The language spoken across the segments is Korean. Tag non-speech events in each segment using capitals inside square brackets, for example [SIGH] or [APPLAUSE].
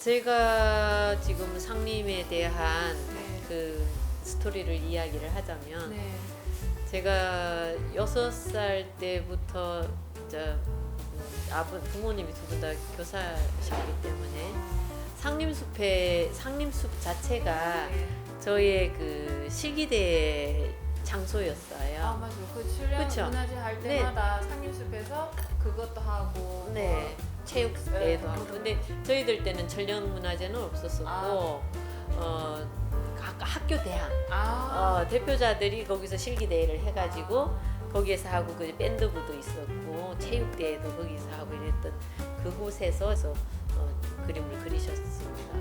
제가 지금 상림에 대한 네. 그 스토리를 이야기를 하자면 네. 제가 여섯 살 때부터 진짜 아버 부모님이 두 분 다 교사셨기 때문에 상림숲의 상림숲 자체가 네. 저의 그 실기대 장소였어요. 아 맞아. 그 출연? 문화제 할 때마다 상류숲에서 그것도 하고. 네. 체육대회도 네. 하고 근데 저희들 때는 전령 문화제는 없었었고 아. 어 학- 학교 대항 아. 어, 대표자들이 거기서 실기 대회를 해가지고 거기에서 하고 그 밴드부도 있었고 체육대회도 거기서 하고 이랬던 그 곳에서 어, 그림을 그리셨습니다.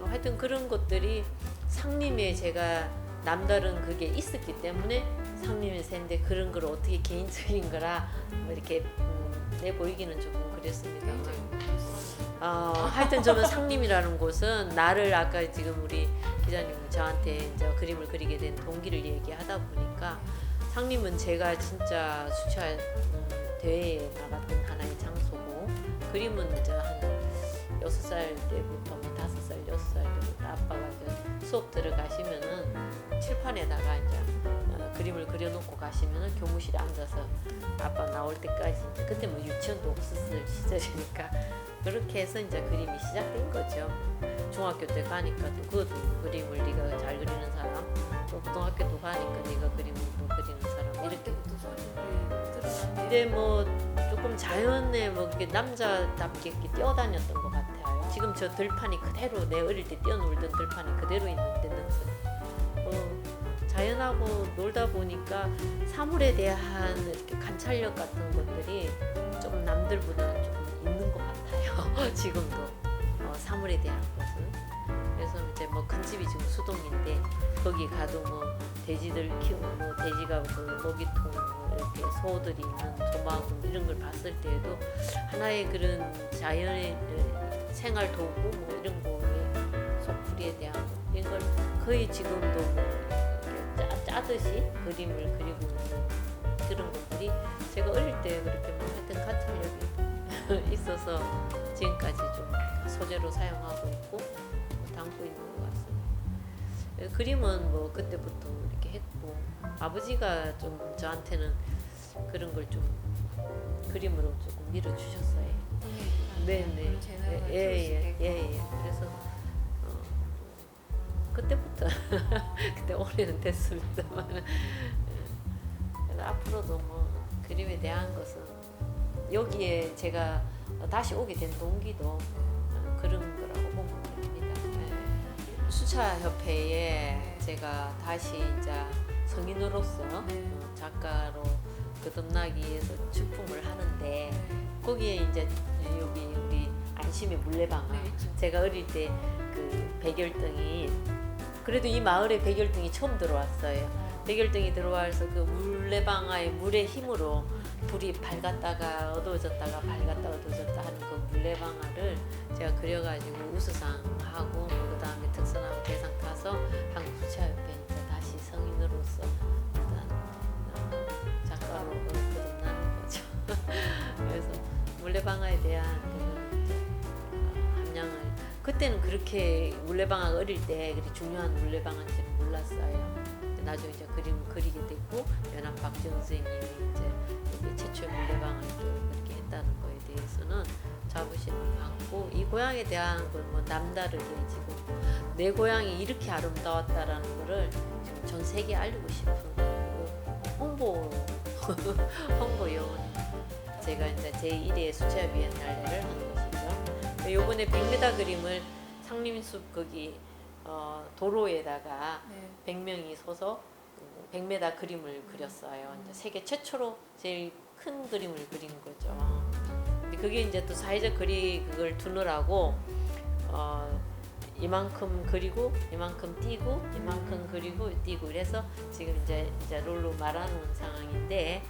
어, 하여튼 그런 것들이 상림에 제가 남다른 그게 있었기 때문에 상림에서 했는데 그런 걸 어떻게 개인적인 거라 뭐 이렇게 음, 내 보이기는 조금 그랬습니다. 굉장히 어, 하여튼 저는 상림이라는 곳은 나를 아까 지금 우리 기자님 저한테 이제 그림을 그리게 된 동기를 얘기하다 보니까 상림은 제가 진짜 수채화 음, 대회에 나갔던 하나의 장소고 그림은 이제 한 여섯 살 때부터 뭐 다섯 살 여섯 살 때부터 아빠가 수업 들어가시면은 칠판에다가 이제 어, 그림을 그려놓고 가시면은 교무실에 앉아서 아빠 나올 때까지 이제 그때 뭐 유치원도 없었을 시절이니까 [LAUGHS] 그렇게 해서 이제 그림이 시작된 거죠. 중학교 때 가니까 또 그것도 그림을 네가 잘 그리는 사람, 또 고등학교도 가니까 네가 그림을 또 그리는 사람 이렇게. 근데 뭐 조금 자연에 뭐 이렇게 남자답게 이렇게 뛰어다녔던 것 같아요. 지금 저 들판이 그대로 내 어릴 때 뛰어놀던 들판이 그대로 있는 데는 어, 자연하고 놀다 보니까 사물에 대한 이렇게 관찰력 같은 것들이 좀 남들보다는 조금 있는 것 같아요. [LAUGHS] 지금도 어, 사물에 대한 것은. 그래서 이제 뭐 큰 집이 지금 수동인데 거기 가도 뭐 돼지들 키우고 뭐 돼지가 그 먹이통 뭐 이렇게 소들이 있는 조마구 이런 걸 봤을 때에도 하나의 그런 자연의 어, 생활 도구 뭐 이런 거에 속풀이에 대한 거 이런 걸 거의 지금도 뭐 짜, 짜듯이 그림을 그리고 있는 그런 것들이 제가 어릴 때 그렇게 뭐 하여튼 관찰력이 [LAUGHS] 있어서 지금까지 좀 소재로 사용하고 있고 뭐 담고 있는 것 같습니다. 예, 그림은 뭐 그때부터 이렇게 했고 아버지가 좀 저한테는 그런 걸 좀 그림으로 조금 밀어주셨어요. 네네. 재능을 예예예 예, 있게끔. 예. 그래서 어, 그때부터 [LAUGHS] 그때 올해는 됐습니다만 앞으로도 뭐 그림에 대한 것은 여기에 제가 다시 오게 된 동기도 어, 그런 거라고 보면 됩니다. 네. 수차 협회에 네. 제가 다시 이제 성인으로서 네. 어, 작가로 거듭나기 위해서 출품을 하는데 거기에 이제 여기 우리 안심의 물레방아 네. 제가 어릴 때 그 백열등이 그래도 이 마을에 백열등이 처음 들어왔어요. 백열등이 들어와서 그 물레방아의 물의 힘으로 불이 밝았다가 어두워졌다가 밝았다 어두워졌다 하는 그 물레방아를 제가 그려가지고 우수상하고 뭐 그다음에 특선하고 대상 타서 한국수채화협회 이제 다시 성인으로서 그때는 그렇게 물레방아가 어릴 때 그렇게 중요한 물레방아인지는 몰랐어요. 나중에 이제 그림 그리게 됐고 연합 박지원 선생님이 이제 여기 최초의 물레방아를 또 그렇게 했다는 거에 대해서는 자부심을 갖고 이 고향에 대한 걸 뭐 남다르게 지금 내 고향이 이렇게 아름다웠다라는 거를 지금 전 세계에 알리고 싶은 그 홍보 [LAUGHS] 홍보용 제가 이제 제 1회 수채화 비엔날레를 한 것이죠. 요번에 100m 그림을 상림숲 거기 어, 도로에다가 네. 100명이 서서 100m 그림을 그렸어요. 이제 세계 최초로 제일 큰 그림을 그린 거죠. 근데 그게 이제 또 사회적 거리 그걸 두느라고 어, 이만큼 그리고 이만큼 뛰고 이만큼 그리고 뛰고 그래서 지금 이제 이제 롤로 말아놓은 상황인데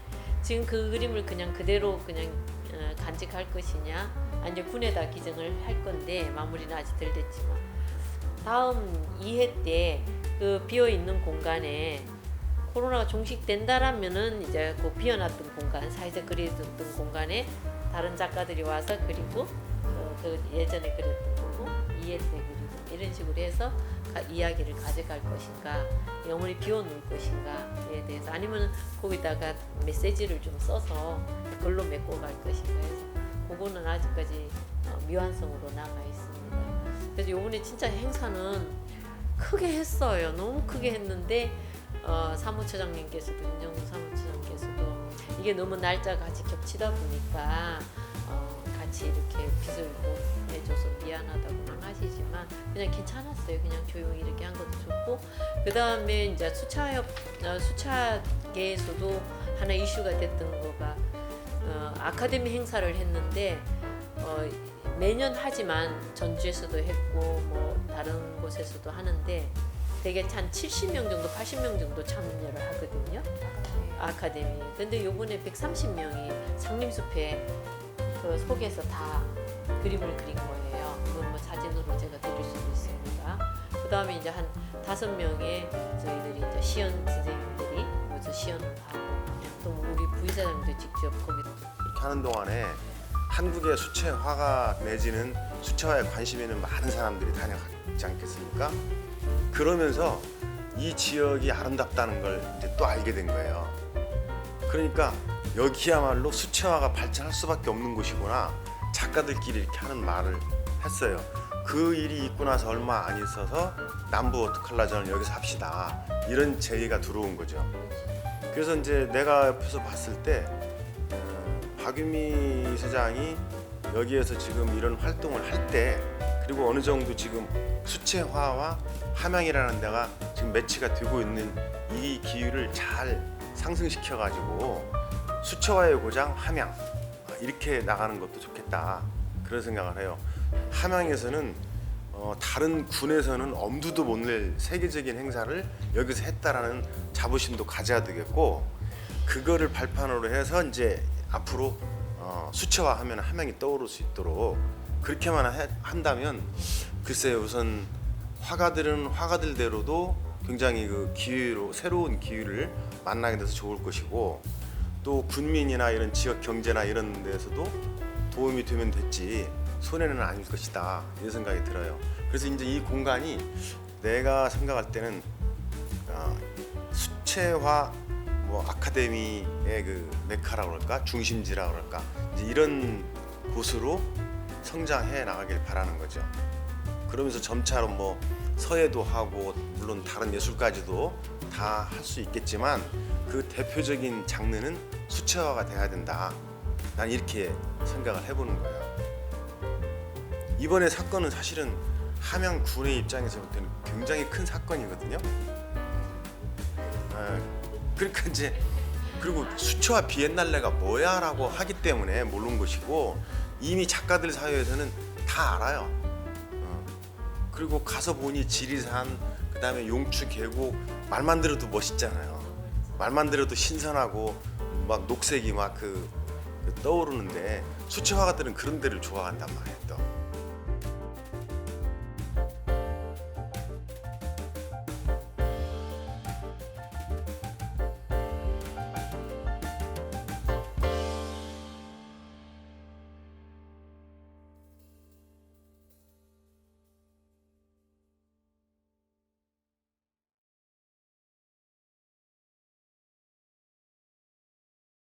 지금 그 그림을 그냥 그대로 그냥 어, 간직할 것이냐 아니면 군에다 기증을 할 건데 마무리는 아직 덜 됐지만. 다음 2회 때 그 비어 있는 공간에 코로나가 종식된다라면은 이제 그 비어놨던 공간 사회적 그려졌던 공간에 다른 작가들이 와서 그리고 어, 그 예전에 그렸던 거고 이해 때 그리고 이런 식으로 해서 가- 이야기를 가져갈 것인가 영혼이 비워놓을 것인가에 대해서 아니면 거기다가 메시지를 좀 써서 글로 메꿔 갈 것인가 해서 그거는 아직까지 어, 미완성으로 남아 있습니다. 그래서 요번에 진짜 행사는 크게 했어요. 너무 크게 했는데 어, 사무처장님께서도 윤정수 사무처장께서도 이게 너무 날짜가 같이 겹치다 보니까 어, 같이 이렇게 빚을 못 내줘서 미안하다고는 하시지만 그냥 괜찮았어요. 그냥 조용히 이렇게 한 것도 좋고 그 다음에 이제 수차협 어, 수차계에서도 하나 이슈가 됐던 거가 어, 아카데미 행사를 했는데 어, 매년 하지만 전주에서도 했고 뭐 다른 곳에서도 하는데 되게 한 70명 정도, 80명 정도 참여를 하거든요. 아카데미. 근데 요번에 130명이 상림숲에 그 속에서 다 그림을 그린 거예요. 그건 뭐 사진으로 제가 드릴 수도 있습니다. 그 다음에 이제 한 다섯 명의 저희들이 이제 시연 선생님들이 모여서 시연을 하고 또 우리 부의사장님도 직접 거기 하는 동안에 한국의 수채화가 내지는 수채화에 관심 있는 많은 사람들이 다녀갔지 않겠습니까? 그러면서 이 지역이 아름답다는 걸 이제 또 알게 된 거예요. 그러니까 여기야말로 수채화가 발전할 수밖에 없는 곳이구나. 작가들끼리 이렇게 하는 말을 했어요. 그 일이 있고 나서 얼마 안 있어서 남부 워터컬러전을 여기서 합시다. 이런 제의가 들어온 거죠. 그래서 이제 내가 옆에서 봤을 때 어, 박유미 사장이 여기에서 지금 이런 활동을 할 때 그리고 어느 정도 지금 수채화와 함양이라는 데가 지금 매치가 되고 있는 이 기후를 잘 상승시켜 가지고 수채화의 고장 함양 어, 이렇게 나가는 것도 좋겠다 그런 생각을 해요. 함양에서는 어, 다른 군에서는 엄두도 못 낼 세계적인 행사를 여기서 했다라는 자부심도 가져야 되겠고 그거를 발판으로 해서 이제 앞으로 어, 수채화하면 함양이 떠오를 수 있도록 그렇게만 해- 한다면 글쎄요 우선 화가들은 화가들대로도 굉장히 그 기회로 새로운 기회를 만나게 돼서 좋을 것이고 또 군민이나 이런 지역 경제나 이런 데서도 도움이 되면 됐지 손해는 아닐 것이다 이런 생각이 들어요. 그래서 이제 이 공간이 내가 생각할 때는 어, 수채화 뭐 아카데미의 그 메카라 그럴까 중심지라 그럴까 이런 곳으로 성장해 나가길 바라는 거죠. 그러면서 점차로 뭐 서예도 하고 물론 다른 예술까지도 다 할 수 있겠지만 그 대표적인 장르는 수채화가 돼야 된다. 난 이렇게 생각을 해보는 거예요. 이번에 사건은 사실은 함양 군의 입장에서 볼 때는 굉장히 큰 사건이거든요. 아, 그러니까 이제 그리고 수채화 비엔날레가 뭐야라고 하기 때문에 모르는 것이고 이미 작가들 사이에서는 다 알아요. 어. 그리고 가서 보니 지리산 그다음에 용추 계곡 말만 들어도 멋있잖아요. 말만 들어도 신선하고 막 녹색이 막 그 떠오르는데 수채화가들은 그런 데를 좋아한단 말이에요. 또.